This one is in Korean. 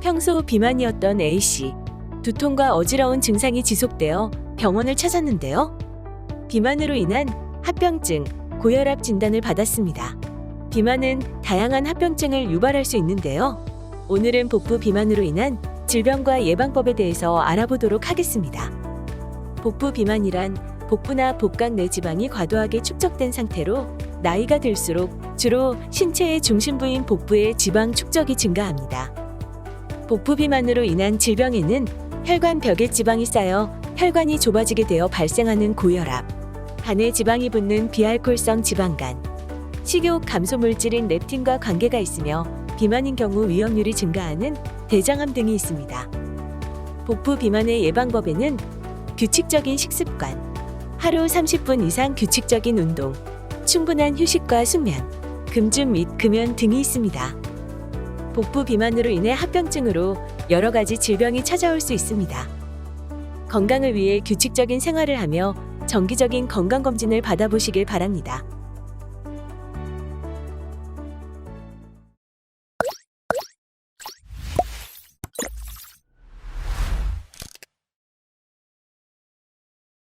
평소 비만이었던 A씨. 두통과 어지러운 증상이 지속되어 병원을 찾았는데요. 비만으로 인한 합병증, 고혈압 진단을 받았습니다. 비만은 다양한 합병증을 유발할 수 있는데요. 오늘은 복부 비만으로 인한 질병과 예방법에 대해서 알아보도록 하겠습니다. 복부 비만이란 복부나 복각 내 지방이 과도하게 축적된 상태로 나이가 들수록 주로 신체의 중심 부인 복부의 지방 축적이 증가합니다. 복부 비만으로 인한 질병에는 혈관 벽에 지방이 쌓여 혈관이 좁아지게 되어 발생하는 고혈압, 간에 지방이 붙는 비알코올성 지방간, 식욕 감소 물질인 렙틴과 관계가 있으며 비만인 경우 위험률이 증가하는 대장암 등이 있습니다. 복부 비만의 예방법에는 규칙적인 식습관, 하루 30분 이상 규칙적인 운동, 충분한 휴식과 수면, 금주 및 금연 등이 있습니다. 복부 비만으로 인해 합병증으로 여러 가지 질병이 찾아올 수 있습니다. 건강을 위해 규칙적인 생활을 하며 정기적인 건강검진을 받아보시길 바랍니다.